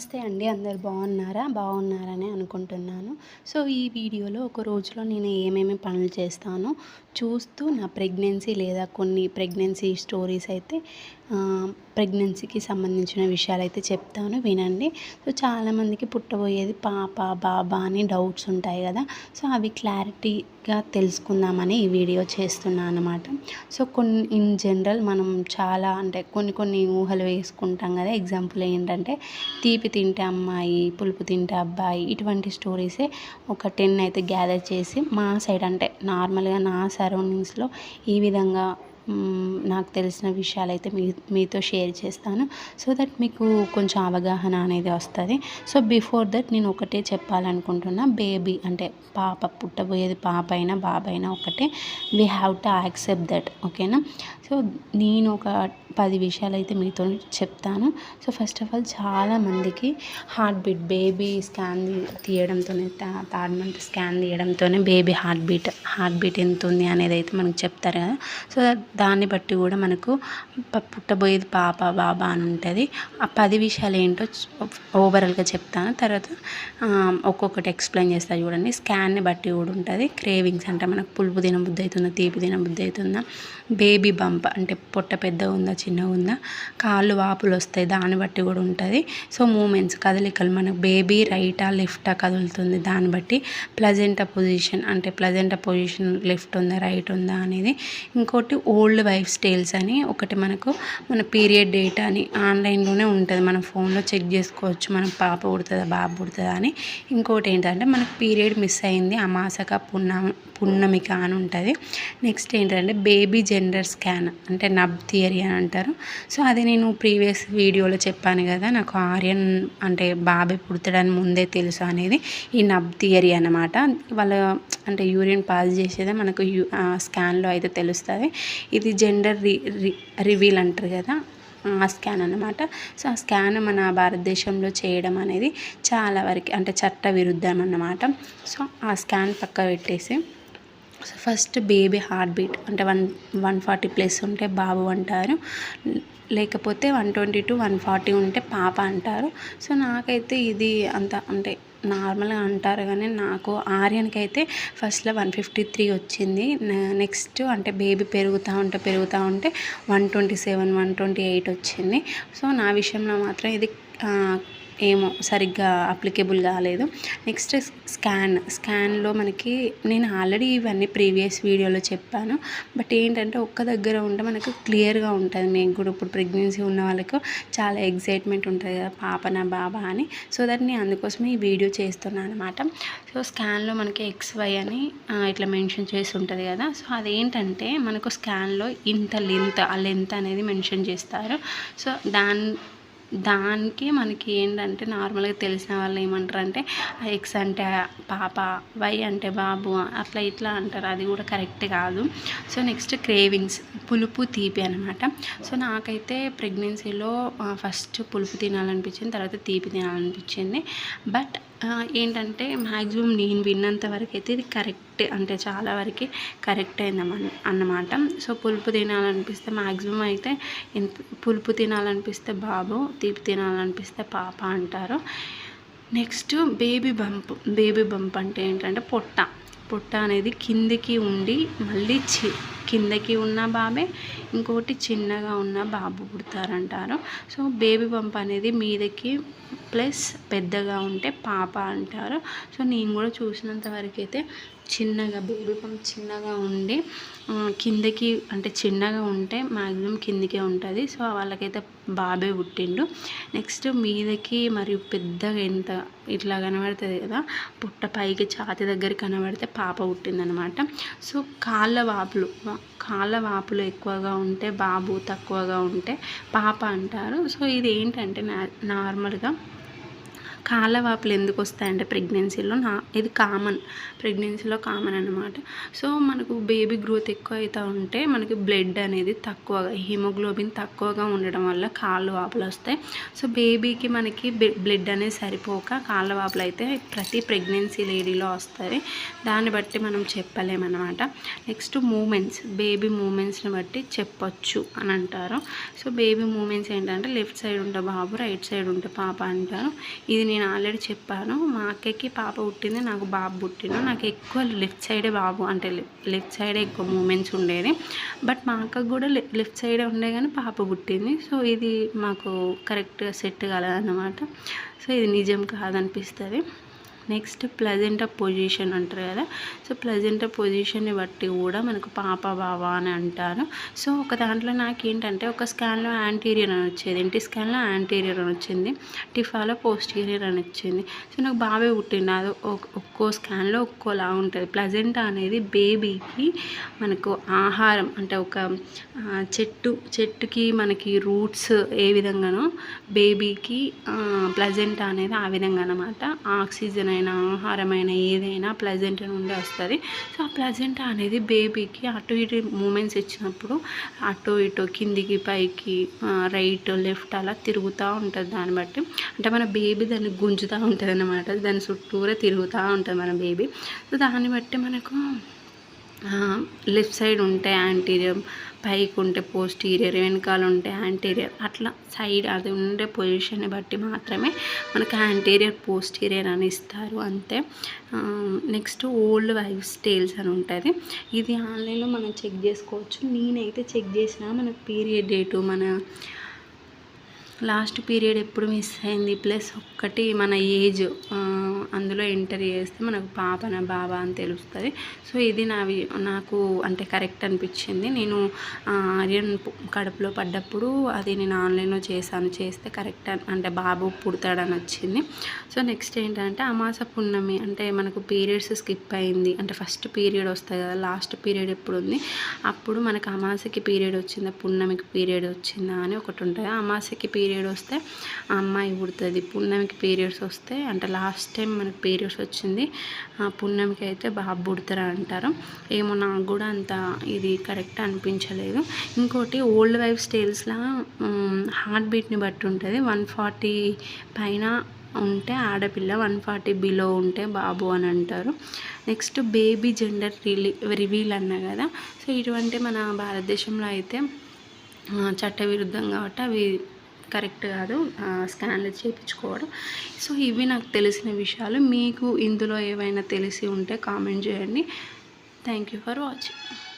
నమస్తే అండి అందరు బాగున్నారా? బాగున్నారని అనుకుంటున్నాను. సో ఈ వీడియోలో ఒక రోజులో నేను ఏమేమి పనులు చేస్తానో చూస్తూ నా ప్రెగ్నెన్సీ లేదా కొన్ని ప్రెగ్నెన్సీ స్టోరీస్ అయితే ప్రెగ్నెన్సీకి సంబంధించిన విషయాలు అయితే చెప్తాను వినండి. సో చాలామందికి పుట్టబోయేది పాప బాబా అని డౌట్స్ ఉంటాయి కదా. సో అవి క్లారిటీ గా తెలుసుకుందామని ఈ వీడియో చేస్తున్నాను అనమాట సో కొన్ని ఇన్ జనరల్ మనం చాలా అంటే కొన్ని కొన్ని ఊహలు వేసుకుంటాం కదా. ఎగ్జాంపుల్ ఏంటంటే తీపి తింటే అమ్మాయి పులుపు తింటే అబ్బాయి ఇటువంటి స్టోరీసే ఒక టెన్ అయితే గ్యాదర్ చేసి మా సైడ్ అంటే నార్మల్గా నా సరౌండింగ్స్లో ఈ విధంగా నాకు తెలిసిన విషయాలు అయితే మీ మీతో షేర్ చేస్తాను. సో దట్ మీకు కొంచెం అవగాహన అనేది వస్తుంది. సో బిఫోర్ దట్ నేను ఒకటే చెప్పాలనుకుంటున్నా. బేబీ అంటే పాప పుట్టబోయేది పాప అయినా బాబు అయినా ఒకటే we have to accept that ఓకేనా సో నేను ఒక పది విషయాలు అయితే మీతో చెప్తాను. సో ఫస్ట్ ఆఫ్ ఆల్ చాలామందికి హార్ట్ బీట్ బేబీ స్కాన్ తీయడంతోనే third month scan తీయడంతోనే baby heart beat heart beat ఎంత ఉంది అనేది అయితే మనకు చెప్తారు కదా. సో దాన్ని బట్టి కూడా మనకు పుట్టబోయేది పాప బాబా అని ఉంటుంది. ఆ పది విషయాలు ఏంటో ఓవరాల్గా చెప్తాను. తర్వాత ఒక్కొక్కటి ఎక్స్ప్లెయిన్ చేస్తా చూడండి. స్కాన్ని బట్టి కూడా ఉంటుంది. క్రేవింగ్స్ అంటే మనకు పులుపు తిన బుద్ధి అవుతుందా తీపి తిన బుద్ధి అవుతుందా బేబీ బంప్ అంటే పొట్ట పెద్దగా ఉందా చిన్నగా ఉందా కాళ్ళు వాపులు వస్తాయి దాన్ని బట్టి కూడా ఉంటుంది. సో మూమెంట్స్ కదలికలు మనకు బేబీ రైటా లెఫ్టా కదులుతుంది. దాన్ని బట్టి ప్లజెంటా పొజిషన్ అంటే ప్లజెంటా పొజిషన్ లెఫ్ట్ ఉందా రైట్ ఉందా అనేది. ఇంకోటి ఓల్డ్ వైఫ్ స్టైల్స్ అని ఒకటి మనకు మన పీరియడ్ డేటా అని ఆన్లైన్లోనే ఉంటుంది. మన ఫోన్లో చెక్ చేసుకోవచ్చు. మనం పాప పుడుతుందా బాబు పుడుతుందా అని. ఇంకోటి ఏంటంటే మనకు పీరియడ్ మిస్ అయింది అమాసక పున్నా పున్నమిక అని ఉంటుంది. నెక్స్ట్ ఏంటంటే బేబీ జెండర్ స్కాన్ అంటే నబ్ థియరీ అని అంటారు. సో అది నేను ప్రీవియస్ వీడియోలో చెప్పాను కదా నాకు ఆర్యన్ అంటే బాబే పుడతాడని ముందే తెలుసు అనేది ఈ నబ్ థియరీ అన్నమాట. వాళ్ళ అంటే యూరిన్ పాస్ చేసేదే మనకు యూ స్కాన్లో అయితే తెలుస్తుంది. ఇది జెండర్ రి రివీల్ అంటారు కదా ఆ స్కాన్ అన్నమాట. సో ఆ స్కాన్ మన భారతదేశంలో చేయడం అనేది చాలా వరకు అంటే చట్ట విరుద్ధం అన్నమాట. సో ఆ స్కాన్ పక్క పెట్టేసి ఫస్ట్ బేబీ హార్ట్ బీట్ అంటే వన్ వన్ ఫార్టీ ప్లస్ ఉంటే బాబు అంటారు. లేకపోతే one twenty to one forty ఉంటే పాప అంటారు. సో నాకైతే ఇది అంత అంటే నార్మల్గా అంటారు కానీ నాకు ఆర్యన్కి అయితే ఫస్ట్లో వన్ ఫిఫ్టీ త్రీ వచ్చింది. నెక్స్ట్ అంటే బేబీ పెరుగుతూ ఉంటే పెరుగుతూ ఉంటే one twenty seven one twenty eight వచ్చింది. సో నా విషయంలో మాత్రం ఇది ఏమో సరిగ్గా అప్లికేబుల్ కాలేదు. నెక్స్ట్ స్కాన్ స్కాన్లో మనకి నేను ఆల్రెడీ ఇవన్నీ ప్రీవియస్ వీడియోలో చెప్పాను. బట్ ఏంటంటే ఒక్క దగ్గర ఉంటే మనకు క్లియర్గా ఉంటుంది. మీకు కూడా ఇప్పుడు ప్రెగ్నెన్సీ ఉన్న వాళ్ళకు చాలా ఎగ్జైట్మెంట్ ఉంటుంది కదా పాప నా బాబా అని. సో దట్ నేను అందుకోసమే ఈ వీడియో చేస్తున్నాను అనమాట సో స్కాన్లో మనకి ఎక్స్ వై అని ఇట్లా మెన్షన్ చేసి ఉంటుంది కదా. సో అదేంటంటే మనకు స్కాన్లో ఇంత లెంత్ ఆ లెంత్ అనేది మెన్షన్ చేస్తారు. సో దాని దానికి మనకి ఏంటంటే నార్మల్గా తెలిసిన వాళ్ళు ఏమంటారు అంటే ఎక్స్ అంటే పాప వై అంటే బాబు అట్లా ఇట్లా అంటారు. అది కూడా కరెక్ట్ కాదు. సో నెక్స్ట్ క్రేవింగ్స్ పులుపు తీపి అనమాట సో నాకైతే ప్రెగ్నెన్సీలో ఫస్ట్ పులుపు తినాలనిపించింది తర్వాత తీపి తినాలనిపించింది. బట్ ఏంటంటే మ్యాక్సిమం నేను విన్నంత వరకు అయితే ఇది కరెక్ట్ అంటే చాలా వరకు కరెక్ట్ అయిందన్న అన్నమాట. సో పులుపు తినాలనిపిస్తే మ్యాక్సిమం అయితే పులుపు తినాలనిపిస్తే బాబు తీపి తినాలనిపిస్తే పాప అంటారు. Next baby bump baby bump అంటే ఏంటంటే పొట్ట. పొట్ట అనేది కిందికి ఉండి మళ్ళీ చి కిందకి ఉన్న బాబే ఇంకోటి చిన్నగా ఉన్న బాబు పుడతారంటారు. సో బేబీ బంప్ అనేది మీదకి ప్లస్ పెద్దగా ఉంటే పాప అంటారు. సో నేను కూడా చూసినంత వరకైతే అయితే చిన్నగా బేబీ పంప్ చిన్నగా ఉండి కిందకి అంటే చిన్నగా ఉంటే మ్యాక్సిమం కిందికే ఉంటుంది. సో వాళ్ళకైతే బాబే పుట్టిండు. నెక్స్ట్ మీదకి మరియు పెద్దగా ఎంత ఇట్లా కనబడుతుంది కదా పుట్ట పైకి ఛాతి దగ్గర కనబడితే పాప పుట్టిందనమాట. సో కాళ్ళ వాపులు కాళ్ళ వాపులు ఎక్కువగా ఉంటే బాబు తక్కువగా ఉంటే పాప అంటారు. సో ఇది ఏంటంటే నా నార్మల్గా కాళ్ళ వాపులు ఎందుకు వస్తాయంటే ప్రెగ్నెన్సీలో నా ఇది కామన్ ప్రెగ్నెన్సీలో కామన్ అనమాట సో మనకు బేబీ గ్రోత్ ఎక్కువ అవుతూ ఉంటే మనకి బ్లడ్ అనేది తక్కువగా హిమోగ్లోబిన్ తక్కువగా ఉండడం వల్ల కాళ్ళు వాపులు వస్తాయి. సో బేబీకి మనకి బ్లడ్ అనేది సరిపోక కాళ్ళ వాపులు అయితే ప్రతి ప్రెగ్నెన్సీ లేడీలో వస్తాయి. దాన్ని బట్టి మనం చెప్పలేమన్నమాట నెక్స్ట్ మూమెంట్స్ బేబీ మూమెంట్స్ని బట్టి చెప్పొచ్చు అని అంటారు. సో బేబీ మూమెంట్స్ ఏంటంటే లెఫ్ట్ సైడ్ ఉంటే బాబు రైట్ సైడ్ ఉంటే పాప అంటారు. ఇది నేను ఆల్రెడీ చెప్పాను మా అక్కకి పాప పుట్టింది నాకు బాబు పుట్టిన నాకు ఎక్కువ లెఫ్ట్ సైడే బాబు అంటే లెఫ్ట్ సైడే ఎక్కువ మూమెంట్స్ ఉండేది. బట్ మా అక్కకు కూడా లెఫ్ట్ సైడే ఉండే కానీ పాప పుట్టింది. సో ఇది మాకు కరెక్ట్గా సెట్ కాలేదన్నమాట. సో ఇది నిజం కాదనిపిస్తుంది. నెక్స్ట్ ప్లజెంట్ పొజిషన్ అంటారు కదా. సో ప్లజెంట్ పొజిషన్ని బట్టి కూడా మనకు పాప బావ అని అంటారు. సో ఒక దాంట్లో నాకేంటంటే ఒక స్కాన్లో యాంటీరియర్ అని వచ్చేది. ఇంటి స్కాన్లో యాంటీరియర్ అని వచ్చింది. టిఫాలో పోస్టీరియర్ అని వచ్చింది. సో నాకు బాబే పుట్టింది అది ఒక్కో స్కాన్లో ఒక్కోలా ఉంటుంది. ప్లజెంట్ అనేది బేబీకి మనకు ఆహారం అంటే ఒక చెట్టు చెట్టుకి మనకి రూట్స్ ఏ విధంగానో బేబీకి ప్లజెంట్ అనేది ఆ విధంగా అనమాట ఆక్సిజన్ అయినా ఆహారమైన ఏదైనా ప్లజెంట్ నుండి వస్తుంది. సో ఆ ప్లజెంట్ అనేది బేబీకి అటు ఇటు మూమెంట్స్ ఇచ్చినప్పుడు అటు ఇటు కిందికి పైకి రైట్ లెఫ్ట్ అలా తిరుగుతూ ఉంటుంది దాన్ని బట్టి. అంటే మన బేబీ దాన్ని గుంజుతూ ఉంటుంది అనమాట దాని చుట్టూరే తిరుగుతూ ఉంటుంది మన బేబీ సో దాన్ని బట్టి మనకు లెఫ్ట్ సైడ్ ఉంటే యాంటీరియర్ పైకి ఉంటే పోస్టీరియర్ వెనకాల ఉంటే యాంటీరియర్ అట్లా సైడ్ అది ఉండే పొజిషన్ని బట్టి మాత్రమే మనకు యాంటీరియర్ పోస్టీరియర్ అని ఇస్తారు అంతే. నెక్స్ట్ ఓల్డ్ వైఫ్ స్టేల్స్ అని ఉంటుంది. ఇది ఆన్లైన్లో మనం చెక్ చేసుకోవచ్చు. నేనైతే చెక్ చేసిన మనకు పీరియడ్ డేటు మన లాస్ట్ పీరియడ్ ఎప్పుడు మిస్ అయింది? ప్లస్ ఒక్కటి మన ఏజ్ అందులో ఎంటర్ చేస్తే మనకు పాపన బాబా అని తెలుస్తుంది. సో ఇది నావి నాకు అంటే కరెక్ట్ అనిపించింది. నేను ఆర్యన్ కడుపులో పడ్డప్పుడు అది నేను ఆన్లైన్లో చేశాను. చేస్తే కరెక్ట్ అంటే బాబు పుడతాడని వచ్చింది. సో నెక్స్ట్ ఏంటంటే అమాస పున్నమి అంటే మనకు పీరియడ్స్ స్కిప్ అయింది. అంటే ఫస్ట్ పీరియడ్ వస్తుంది కదా లాస్ట్ పీరియడ్ ఎప్పుడు ఉంది? అప్పుడు మనకు అమాసకి పీరియడ్ వచ్చిందా పున్నమికి పీరియడ్ వచ్చిందా అని ఒకటి ఉంటుంది. అమాసకి పీరియడ్ పీరియడ్ వస్తే ఆ అమ్మాయి పుడుతుంది పున్నమికి పీరియడ్స్ వస్తే అంటే లాస్ట్ టైం మనకి పీరియడ్స్ వచ్చింది. ఆ పున్నమికి అయితే బాబు పుడతారు అంటారు. ఏమో నాకు కూడా అంత ఇది కరెక్ట్ అనిపించలేదు. ఇంకోటి ఓల్డ్ వైఫ్ స్టైల్స్లో హార్ట్ బీట్ని బట్టి ఉంటుంది. వన్ ఫార్టీ పైన ఉంటే ఆడపిల్ల వన్ ఫార్టీ బిలో ఉంటే బాబు అని అంటారు. నెక్స్ట్ బేబీ జెండర్ రిలీ రివీల్ అన్నా కదా. సో ఇటువంటి మన భారతదేశంలో అయితే చట్టవిరుద్ధం కాబట్టి అవి కరెక్ట్ కాదు. స్కాన్లు చేయించుకోవడం. సో ఇవి నాకు తెలిసిన విషయాలు. మీకు ఇందులో ఏవైనా తెలిసి ఉంటే కామెంట్ చేయండి. Thank you for watching.